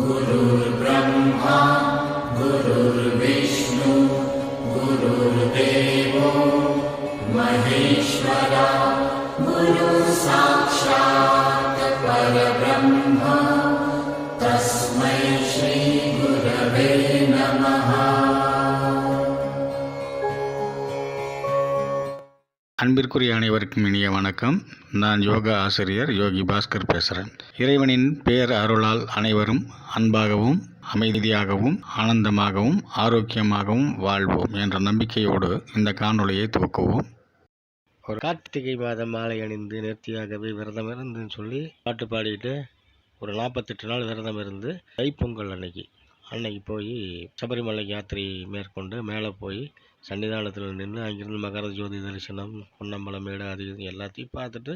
गुरुर्ब्रह्मा गुरुर्विष्णु गुरुर्देवो महेश्वरा गुरुसाक्षात् அன்பிற்குரிய அனைவருக்கும் இனிய வணக்கம். நான் யோகா ஆசிரியர் யோகி பாஸ்கர் பேசுகிறேன் இறைவனின் பேர் அருளால் அனைவரும் அன்பாகவும் அமைதியாகவும் ஆனந்தமாகவும் ஆரோக்கியமாகவும் வாழ்வோம் என்ற நம்பிக்கையோடு இந்த காணொலியை துவக்குவோம். ஒரு கார்த்திகை மாதம் மாலை அணிந்து நேர்த்தியாகவே விரதம் இருந்துன்னு சொல்லி பாட்டு பாடிட்டு ஒரு நாற்பத்தெட்டு நாள் விரதம் இருந்து தைப்பொங்கல் அன்னைக்கு. அன்னைக்கு போய் சபரிமலை யாத்திரை மேற்கொண்டு மேலே போய் சன்னிதானத்தில் நின்று அங்கிருந்து மகர ஜோதி தரிசனம் பொன்னம்பலம் மேடு அது இது எல்லாத்தையும் பார்த்துட்டு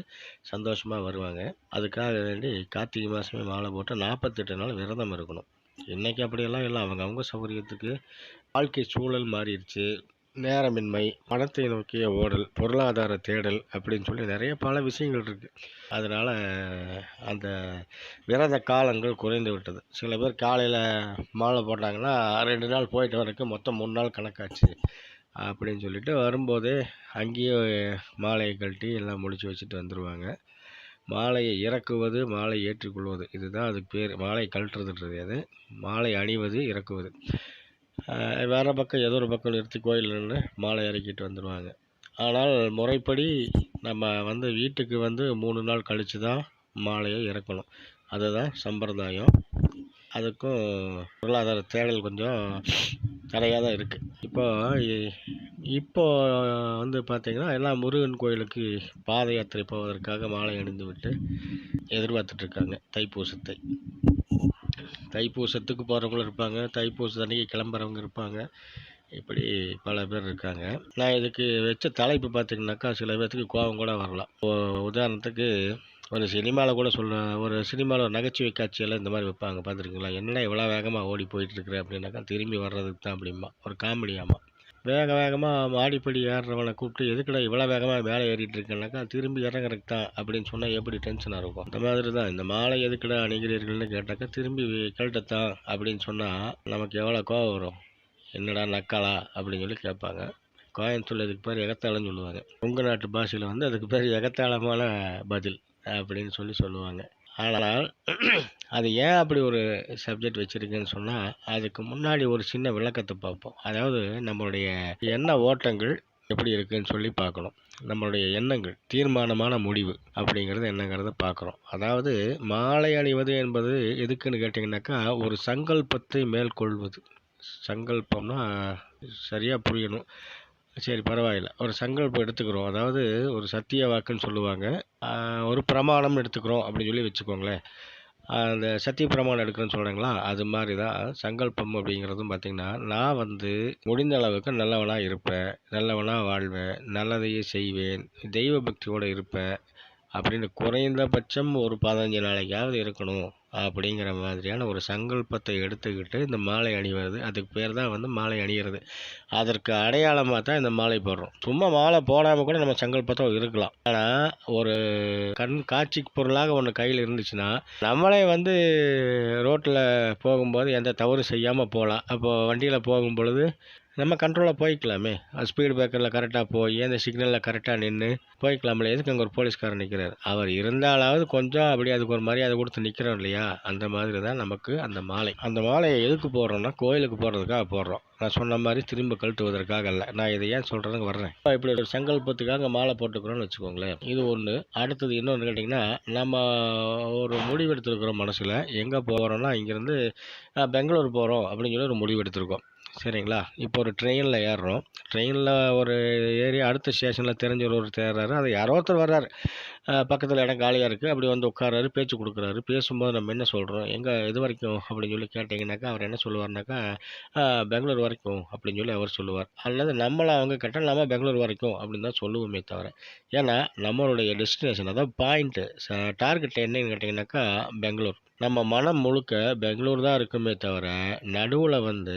சந்தோஷமாக வருவாங்க. அதுக்காக வேண்டி கார்த்திகை மாதமே மாலை போட்டு நாற்பத்தெட்டு நாள் விரதம் இருக்கணும். இன்றைக்கி அப்படியெல்லாம் இல்லை. அவங்க அவங்க சௌகரியத்துக்கு வாழ்க்கை சூழல் மாறிடுச்சு. நேரமின்மை பணத்தை நோக்கிய ஓடல் பொருளாதார தேடல் அப்படின்னு சொல்லி நிறைய பல விஷயங்கள் இருக்குது அதனால் அந்த விரத காலங்கள் குறைந்து விட்டது. சில பேர் காலையில் மாலை போட்டாங்கன்னா ரெண்டு நாள் போயிட்டு வரக்கு மொத்தம் மூணு நாள் கணக்காச்சு. அப்படின்னு சொல்லிட்டு வரும்போதே அங்கேயே மாலையை கழட்டி எல்லாம் முடிச்சு வச்சுட்டு வந்துடுவாங்க மாலையை இறக்குவது மாலை ஏற்றுக்கொள்வது இதுதான் அதுக்கு பேர். மாலை கழட்டுறதுன்றது அது. மாலை அணிவது இறக்குவது. வேறு பக்கம் ஏதோ ஒரு பக்கம் நிறுத்தி கோயில் நின்று மாலை இறக்கிட்டு வந்துடுவாங்க ஆனால் முறைப்படி நம்ம வந்து வீட்டுக்கு வந்து மூணு நாள் கழித்து தான் மாலையை இறக்கணும். அதுதான் சம்பிரதாயம். அதுக்கும் பொருளாதார தேடல் கொஞ்சம் நிறையா தான் இருக்குது இப்போ இப்போ வந்து பார்த்திங்கன்னா எல்லாம் முருகன் கோயிலுக்கு பாத யாத்திரை போவதற்காக மாலை அணிந்து விட்டு எதிர்பார்த்துட்ருக்காங்க. தைப்பூசத்தை. தைப்பூசத்துக்கு போகிறவங்களும் இருப்பாங்க. தைப்பூச அன்னைக்கு கிளம்புறவங்க இருப்பாங்க. இப்படி பல பேர் இருக்காங்க. நான் இதுக்கு வச்ச தலைப்பு பார்த்தீங்கன்னாக்கா சில பேர்த்துக்கு கோபம் கூட வரலாம். இப்போது உதாரணத்துக்கு ஒரு சினிமாவில் கூட சொல்ல ஒரு சினிமாவில் ஒரு நகைச்சுவை காட்சியெல்லாம் இந்த மாதிரி வைப்பாங்க. பார்த்துருக்கீங்களா? என்னடா இவ்வளோ வேகமாக ஓடி போயிட்டுருக்குற அப்படின்னாக்கா திரும்பி வர்றதுக்கு தான் அப்படிம்பா. ஒரு காமெடியாமா வேக வேகமாக மாடிப்படி ஏறுறவனை கூப்பிட்டு எதுக்கடா இவ்வளோ வேகமாக மேலே ஏறிட்டு இருக்கேன்னாக்கா திரும்பி இறங்குறதுக்கு தான் அப்படின்னு சொன்னால் எப்படி டென்ஷனாக இருக்கும்? இந்த மாதிரி தான். இந்த மாலை எதுக்குடா அணிகிறீர்கள்னு கேட்டாக்கா திரும்பி கேட்டத்தான் அப்படின்னு சொன்னால் நமக்கு எவ்வளோ கோவம் வரும்? என்னடா நக்காளா அப்படின்னு சொல்லி கேட்பாங்க. கோயம்புத்தூர் இதுக்கு பேர் எகத்தாளம்னு சொல்லுவாங்க. உங்கள் நாட்டு பாஷையில் வந்து அதுக்கு பேர் எகத்தாளமான பதில். அப்படின்னு சொல்லி சொல்லுவாங்க. ஆனால் அது ஏன் அப்படி ஒரு சப்ஜெக்ட் வச்சுருக்குன்னு சொன்னால் அதுக்கு முன்னாடி ஒரு சின்ன விளக்கத்தை பார்ப்போம். அதாவது நம்மளுடைய எண்ண ஓட்டங்கள் எப்படி இருக்குதுன்னு சொல்லி பார்க்கணும். நம்மளுடைய எண்ணங்கள் தீர்மானமான முடிவு அப்படிங்கிறது என்னங்கிறத பார்க்குறோம். அதாவது மாலை அணிவது என்பது எதுக்குன்னு கேட்டிங்கனாக்கா ஒரு சங்கல்பத்தை மேற்கொள்வது. சங்கல்பம்னா சரியாக புரியணும். சரி பரவாயில்ல. ஒரு சங்கல்பம் எடுத்துக்கிறோம். அதாவது ஒரு சத்திய வாக்குன்னு சொல்லுவாங்க. ஒரு பிரமாணம் எடுத்துக்கிறோம் அப்படின்னு சொல்லி வச்சுக்கோங்களேன். அந்த சத்திய பிரமாணம் எடுக்கிறேன்னு சொல்கிறாங்களா அது மாதிரி தான் சங்கல்பம் அப்படிங்கிறதும் பார்த்திங்கன்னா நான் வந்து முடிந்த அளவுக்கு நல்லவனாக இருப்பேன். நல்லவனாக வாழ்வேன். நல்லதையே செய்வேன். தெய்வ பக்தியோடு இருப்பேன். அப்படின்னு குறைந்தபட்சம் ஒரு பதினஞ்சு நாளைக்காவது இருக்கணும் அப்படிங்கிற மாதிரியான ஒரு சங்கல்பத்தை எடுத்துக்கிட்டு இந்த மாலை அணிவது அதுக்கு பேர் தான் வந்து மாலை அணிகிறது அதற்கு அடையாளமாக தான் இந்த மாலை போடுறோம். சும்மா மாலை போடாமல் கூட நம்ம சங்கல்பத்தை இருக்கலாம். ஆனால் ஒரு கண் காட்சி பொருளாக ஒன்று கையில் இருந்துச்சுன்னா நம்மளே வந்து ரோட்டில் போகும்போது எந்த தவறும் செய்யாமல் போகலாம் அப்போது வண்டியில் போகும் பொழுது நம்ம கண்ட்ரோலாக போய்க்கலாமே. ஸ்பீடு பிரேக்கரில் கரெக்டாக போய் அந்த சிக்னலில் கரெக்டாக நின்று போய்க்கலாம்ல எதுக்கு அங்கே ஒரு போலீஸ்காரர் நிற்கிறார் அவர் இருந்தாலாவது கொஞ்சம் அப்படியே அதுக்கு ஒரு மரியாதை கொடுத்து நிற்கிறோம் இல்லையா? அந்த மாதிரி தான் நமக்கு அந்த மாலை. அந்த மாலையை எதுக்கு போடுறோம்னா கோயிலுக்கு போடுறதுக்காக போடுறோம். நான் சொன்ன மாதிரி திரும்ப கழட்டுவதற்காக இல்லை நான் இதை ஏன் சொல்கிறதுக்கு வர்றேன். இப்போ இப்படி ஒரு சங்கல்பத்துக்காக மாலை போட்டுக்கிறோம்னு வச்சுக்கோங்களேன். இது ஒன்று அடுத்தது இன்னொன்று கேட்டிங்கன்னா நம்ம ஒரு முடிவு எடுத்துருக்குறோம் மனசில். எங்கே போகிறோம்னா இங்கேருந்து பெங்களூர் போகிறோம் அப்படின்னு சொல்லி ஒரு முடிவு எடுத்திருக்கோம். சரிங்களா? இப்போ ஒரு ட்ரெயினில் ஏறுறோம். ட்ரெயினில் ஒரு ஏறி அடுத்த ஸ்டேஷனில் தெரிஞ்ச ஒரு தேர்றாரு அது யாரோ ஒருத்தர் வர்றாரு. பக்கத்தில் இடம் காலியாக இருக்குது அப்படி வந்து உட்காராரு பேச்சு கொடுக்குறாரு. பேசும்போது நம்ம என்ன சொல்கிறோம் எங்கே இது வரைக்கும்? அப்படின்னு சொல்லி கேட்டிங்கனாக்கா அவர் என்ன சொல்லுவார்னாக்கா பெங்களூர் வரைக்கும் அப்படின்னு சொல்லி அவர் சொல்லுவார். அல்லது நம்மளை அவங்க கேட்டால் நம்ம பெங்களூர் வரைக்கும் அப்படின்னு தான் சொல்லுவோமே தவிர. ஏன்னா நம்மளுடைய டெஸ்டினேஷன் அதாவது பாயிண்ட்டு டார்கெட் என்னன்னு கேட்டிங்கனாக்கா பெங்களூர். நம்ம மனம் முழுக்க பெங்களூர் தான் இருக்குமே தவிர நடுவில் வந்து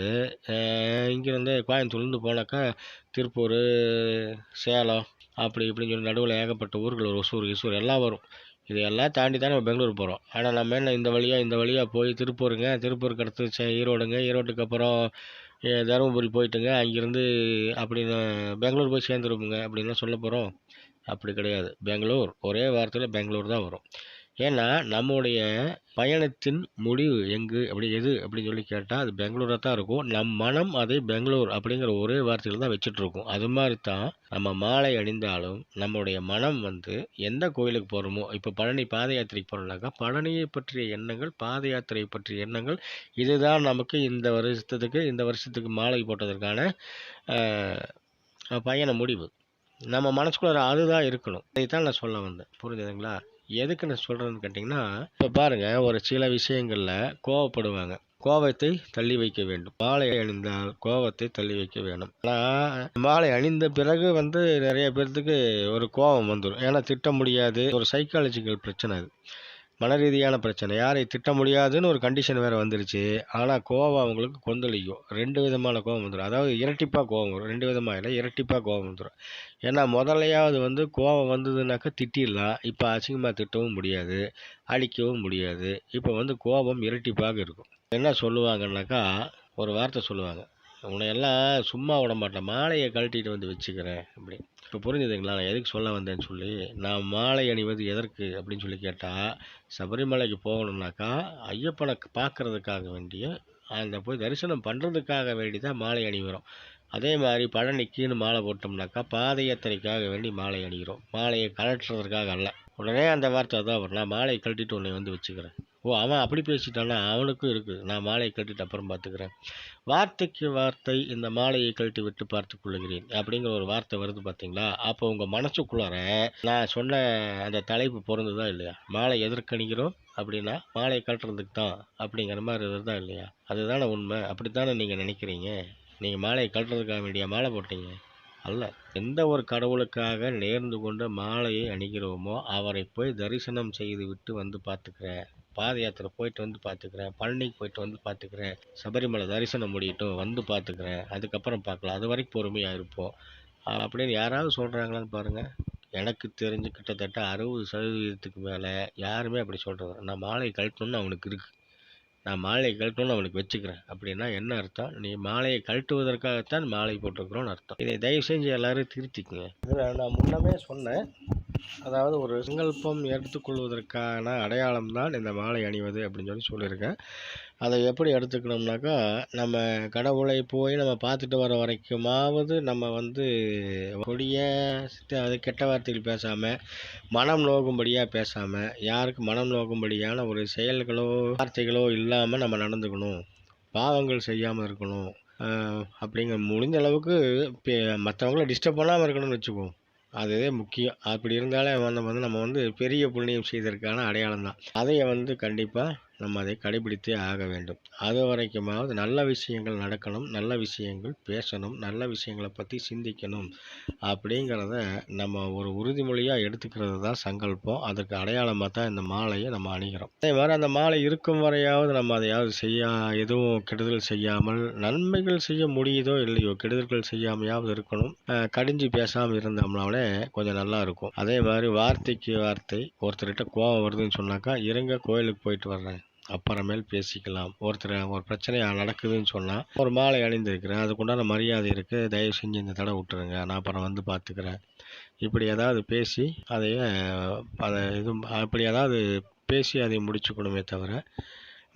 இங்கேருந்து கோயம்புத்தூர்லேருந்து போனாக்கா திருப்பூர் சேலம் அப்படி இப்படின்னு சொல்லி நடுவில் ஏகப்பட்ட ஊர்கள் வரும். ஒசூர் கிசூர் எல்லாம் வரும். இதையெல்லாம் தாண்டி தான் நம்ம பெங்களூர் போகிறோம் ஆனால் நம்ம என்ன இந்த வழியாக இந்த வழியாக போய் திருப்பூருங்க திருப்பூருக்கு அடுத்து சே- ஈரோடுங்க ஈரோட்டுக்கு அப்புறம் தருமபுரி போயிட்டுங்க அங்கேருந்து அப்படின்னு பெங்களூர் போய் சேர்ந்துருப்போங்க அப்படின்னு சொல்ல போகிறோம் அப்படி கிடையாது. பெங்களூர் ஒரே வாரத்தில் பெங்களூர் தான் வரும். ஏன்னா நம்முடைய பயணத்தின் முடிவு எங்கு அப்படி எது அப்படின்னு சொல்லி கேட்டால் அது பெங்களூராக தான் இருக்கும். நம் மனம் அதை பெங்களூர் அப்படிங்கிற ஒரே வார்த்தையில் தான் வச்சுட்டு இருக்கும் அது மாதிரி தான் நம்ம மாலை அணிந்தாலும் நம்முடைய மனம் வந்து எந்த கோயிலுக்கு போகிறோமோ இப்போ பழனி பாத யாத்திரைக்கு போகிறோம்னாக்கா பழனியை பற்றிய எண்ணங்கள் பாத யாத்திரை பற்றிய எண்ணங்கள் இதுதான் நமக்கு இந்த வருஷத்துக்கு இந்த வருஷத்துக்கு மாலை போட்டதற்கான பயண முடிவு. நம்ம மனசுக்குள்ள அதுதான் இருக்கணும். இதைத்தான் நான் சொல்ல வந்தேன். புரிஞ்சுதுங்களா? எதுக்கு நான் சொல்கிறேன்னு கேட்டிங்கன்னா இப்போ பாருங்கள் ஒரு சில விஷயங்களில் கோவப்படுவாங்க. கோபத்தை தள்ளி வைக்க வேண்டும். மாலை அணிந்தால் கோபத்தை தள்ளி வைக்க வேண்டும். ஆனால் மாலை அணிந்த பிறகு வந்து நிறைய பேர்த்துக்கு ஒரு கோபம் வந்துடும் ஏன்னா திட்ட முடியாது. ஒரு சைக்காலஜிக்கல் பிரச்சனை அது. மன ரீதியான பிரச்சனை. யாரை திட்ட முடியாதுன்னு ஒரு கண்டிஷன் வேறு வந்துருச்சு. ஆனால் கோவம் அவங்களுக்கு கொந்தளிக்கும். ரெண்டு விதமான கோபம் வந்துடும் அதாவது இரட்டிப்பாக கோபம் வரும். ரெண்டு விதமாக இல்லை இரட்டிப்பாக கோபம் வந்துடும் ஏன்னா முதல்லையாவது வந்து கோபம் வந்ததுனாக்கா திட்டிடலாம். இப்போ அசிங்கமாக திட்டவும் முடியாது. அழிக்கவும் முடியாது. இப்போ வந்து கோபம் இரட்டிப்பாக இருக்கும். என்ன சொல்லுவாங்கன்னாக்கா ஒரு வார்த்தை சொல்லுவாங்க. உன்னையெல்லாம் சும்மா விட மாட்டேன். மாலையை கழட்டிட்டு வந்து வச்சுக்கிறேன். அப்படி. இப்போ புரிஞ்சுதுங்களா? நான் எதுக்கு சொல்ல வந்தேன்னு சொல்லி நான் மாலை அணிவது எதற்கு அப்படின்னு சொல்லி கேட்டால் சபரிமலைக்கு போகணுன்னாக்கா ஐயப்பனை பார்க்கறதுக்காக வேண்டிய அந்த போய் தரிசனம் பண்ணுறதுக்காக வேண்டி தான் மாலை அணிகிறோம். அதே மாதிரி பழனிக்குன்னு மாலை போட்டோம்னாக்கா பாத யாத்திரைக்காக வேண்டி மாலை அணிகிறோம். மாலையை கழட்டுறதுக்காக அல்ல. உடனே அந்த வார்த்தை தான் வரும். நான் மாலையை கழட்டிட்டு உன்னை வந்து வச்சுக்கிறேன். ஓ அவன் அப்படி பேசிட்டானா? அவனுக்கும் இருக்குது. நான் மாலையை கட்டிட்டு அப்புறம் பார்த்துக்கிறேன். வார்த்தைக்கு வார்த்தை இந்த மாலையை கழட்டி விட்டு பார்த்து கொள்ளுகிறேன் அப்படிங்கிற ஒரு வார்த்தை வருது பார்த்தீங்களா? அப்போ உங்கள் மனசுக்குள்ளார நான் சொன்ன அந்த தலைப்பு பொருந்துதா இல்லையா? மாலை எதிர்க்கணிக்கிறோம் அப்படின்னா மாலையை கழட்டுறதுக்கு தான் அப்படிங்கிற மாதிரி வருதா இல்லையா? அதுதானே உண்மை. அப்படித்தானே நீங்கள் நினைக்கிறீங்க? நீங்கள் மாலையை கழட்டுறதுக்காக வேண்டிய மாலை போட்டீங்க. அல்ல எந்த ஒரு கடவுளுக்காக நேர்ந்து கொண்ட மாலையை அணிகிறோமோ அவரை போய் தரிசனம் செய்து விட்டு வந்து பார்த்துக்கிறேன். பாத யாத்திரை போயிட்டு வந்து பார்த்துக்கிறேன் பழனிக்கு போயிட்டு வந்து பார்த்துக்கிறேன் சபரிமலை தரிசனம் முடியட்டும் வந்து பார்த்துக்கிறேன் அதுக்கப்புறம் பார்க்கலாம் அது வரைக்கும் பொறுமையாக இருப்போம். அப்படின்னு யாராவது சொல்கிறாங்களான்னு பாருங்கள் எனக்கு தெரிஞ்சு கிட்டத்தட்ட அறுபது சதவீதத்துக்கு மேலே யாருமே அப்படி சொல்கிறது நான் மாலை கழட்டணும்னு அவனுக்கு இருக்குது நான் மாலையை கழட்டணும்னு அவனுக்கு வச்சுக்கிறேன். அப்படின்னா என்ன அர்த்தம்? நீ மாலையை கழட்டுவதற்காகத்தான் மாலை போட்டிருக்கிறோன்னு அர்த்தம். இதை தயவு செஞ்சு எல்லோரும் திருத்திக்குங்க. இதில் நான் முன்னமே சொன்னேன். அதாவது ஒரு சங்கல்பம் எடுத்துக்கொள்வதற்கான அடையாளம் தான் இந்த மாலை அணிவது அப்படின்னு சொல்லி சொல்லியிருக்கேன். அதை எப்படி எடுத்துக்கணும்னாக்கா நம்ம கடவுளை போய் நம்ம பார்த்துட்டு வர வரைக்குமாவது நம்ம வந்து கொடிய அது கெட்ட வார்த்தைகள் பேசாமல் மனம் நோகும்படியாக பேசாமல் யாருக்கு மனம் நோகும்படியான ஒரு செயல்களோ வார்த்தைகளோ இல்லாமல் நம்ம நடந்துக்கணும். பாவங்கள் செய்யாமல் இருக்கணும். ஆஹ் அப்படிங்கிற முடிஞ்ச அளவுக்கு மற்றவங்கள டிஸ்டர்ப் பண்ணாமல் இருக்கணும்னு வச்சுக்குவோம் அதுவே முக்கியம். அப்படி இருந்தாலே வந்து வந்து நம்ம வந்து பெரிய புண்ணியம் செய்ததற்கான அடையாளம் தான் அதையும் வந்து கண்டிப்பாக நம்ம அதை கடைபிடித்தே ஆக வேண்டும். அது வரைக்குமாவது நல்ல விஷயங்கள் நடக்கணும் நல்ல விஷயங்கள் பேசணும் நல்ல விஷயங்களை பற்றி சிந்திக்கணும் அப்படிங்கிறத நம்ம ஒரு உறுதிமொழியாக எடுத்துக்கிறது தான் சங்கல்பம். அதுக்கு அடையாளமாக தான் இந்த மாலையை நம்ம அணிகிறோம். அதே மாதிரி அந்த மாலை இருக்கும் வரையாவது நம்ம அதையாவது செய்ய எதுவும் கெடுதல் செய்யாமல் நன்மைகள் செய்ய முடியுதோ இல்லையோ கெடுதல்கள் செய்யாமையாவது இருக்கணும். கடிஞ்சு பேசாமல் இருந்தோம்னாலே கொஞ்சம் நல்லா இருக்கும். அதே மாதிரி வார்த்தைக்கு வார்த்தை ஒருத்தர்கிட்ட கோவம் வருதுன்னு சொன்னாக்கா இருங்க கோயிலுக்கு போயிட்டு வர்றேன். அப்புறமேல் பேசிக்கலாம். ஒருத்தர் ஒரு பிரச்சனை நடக்குதுன்னு சொன்னால் ஒரு மாலை அணிந்திருக்கிறேன். அதுக்குண்டான மரியாதை இருக்குது தயவு செஞ்சு இந்த தடவை விட்டுருங்க. நான் அப்புறம் வந்து பார்த்துக்கிறேன். இப்படி ஏதாவது பேசி அதைய அதை இது அப்படி ஏதாவது பேசி அதை முடிச்சுக்கணுமே தவிர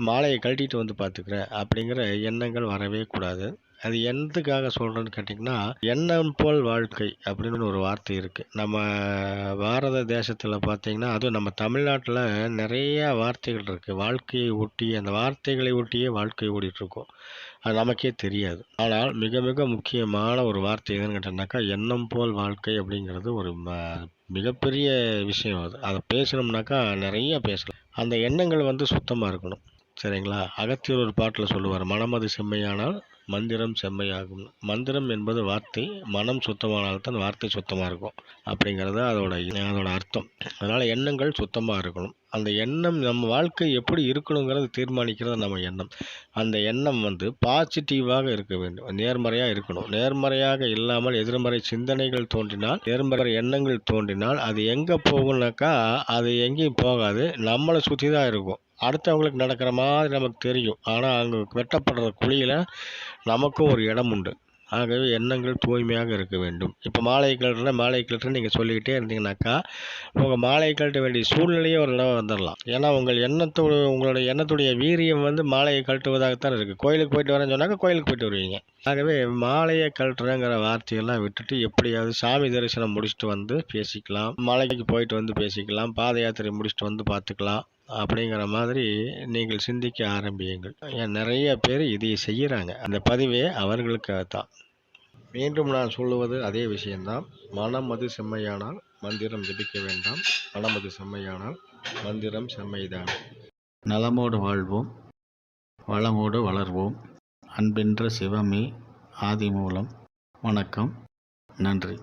மாலையை கழட்டிட்டு வந்து பார்த்துக்கிறேன். அப்படிங்கிற எண்ணங்கள் வரவே கூடாது. அது எந்தக்காக சொல்கிறேன்னு கேட்டிங்கன்னா எண்ணம் போல் வாழ்க்கை அப்படின்னு ஒரு வார்த்தை இருக்குது நம்ம பாரத தேசத்தில் பார்த்தீங்கன்னா அதுவும் நம்ம தமிழ்நாட்டில் நிறைய வார்த்தைகள் இருக்குது வாழ்க்கையை ஒட்டி அந்த வார்த்தைகளை ஒட்டியே வாழ்க்கை ஓடிட்டுருக்கோம். அது நமக்கே தெரியாது. ஆனால் மிக மிக முக்கியமான ஒரு வார்த்தை எதுன்னு கேட்டோம்னாக்கா எண்ணம் போல் வாழ்க்கை அப்படிங்கிறது ஒரு ம- மிகப்பெரிய விஷயம் அது. அதை பேசணும்னாக்கா நிறைய பேசலாம். அந்த எண்ணங்கள் வந்து சுத்தமாக இருக்கணும். சரிங்களா? அகத்தியர் ஒரு பாட்டில் சொல்லுவார் மனமது செம்மையானால் மந்திரம் செம்மையாகும். மந்திரம் என்பது வார்த்தை மனம் சுத்தமானால்தான் வார்த்தை சுத்தமாக இருக்கும். அப்படிங்கிறது அதோட அதோட அர்த்தம். அதனால் எண்ணங்கள் சுத்தமாக இருக்கணும். அந்த எண்ணம் நம்ம வாழ்க்கை எப்படி இருக்கணுங்கிறது தீர்மானிக்கிறது நம்ம எண்ணம். அந்த எண்ணம் வந்து பாசிட்டிவாக இருக்க வேண்டும். நேர்மறையாக இருக்கணும். நேர்மறையாக இல்லாமல் எதிர்மறை சிந்தனைகள் தோன்றினால் நேர்மறை எண்ணங்கள் தோன்றினால் அது எங்கே போகும்னாக்கா அது எங்கேயும் போகாது. நம்மளை சுற்றி தான் இருக்கும். அடுத்தவங்களுக்கு நடக்கிற மாதிரி நமக்கு தெரியும். ஆனால் அங்கே வெட்டப்படுற குழியில் நமக்கும் ஒரு இடம் உண்டு. ஆகவே எண்ணங்கள் தூய்மையாக இருக்க வேண்டும். இப்போ மாலை கழட்டுற மாலை கழட்டுற நீங்கள் சொல்லிக்கிட்டே இருந்தீங்கன்னாக்கா உங்கள் மாலை கழட்ட வேண்டிய சூழ்நிலையே ஒரு தடவை வந்துடலாம் ஏன்னா உங்கள் எண்ணத்தோட உங்களுடைய எண்ணத்துடைய வீரியம் வந்து மாலையை கழட்டுவதாகத்தான் இருக்குது கோயிலுக்கு போயிட்டு வரேன்னு சொன்னாக்கா கோயிலுக்கு போயிட்டு வருவீங்க. ஆகவே மாலையை கழட்டுறேங்கிற வார்த்தையெல்லாம் விட்டுட்டு எப்படியாவது சாமி தரிசனம் முடிச்சுட்டு வந்து பேசிக்கலாம். மலைக்கு போயிட்டு வந்து பேசிக்கலாம். பாத யாத்திரை முடிச்சுட்டு வந்து பார்த்துக்கலாம். அப்படிங்கிற மாதிரி நீங்கள் சிந்திக்க ஆரம்பியுங்கள். ஏன் நிறைய பேர் இதை செய்கிறாங்க அந்த பதிவே அவர்களுக்காக தான் மீண்டும் நான் சொல்லுவது அதே விஷயம்தான். மனம் அது செம்மையானால் மந்திரம் ஜபிக்க வேண்டாம். மனம் அது செம்மையானால் மந்திரம் செம்மைதான். நலமோடு வாழ்வோம். வளமோடு வளர்வோம். அன்பென்ற சிவமே ஆதி மூலம். வணக்கம். நன்றி.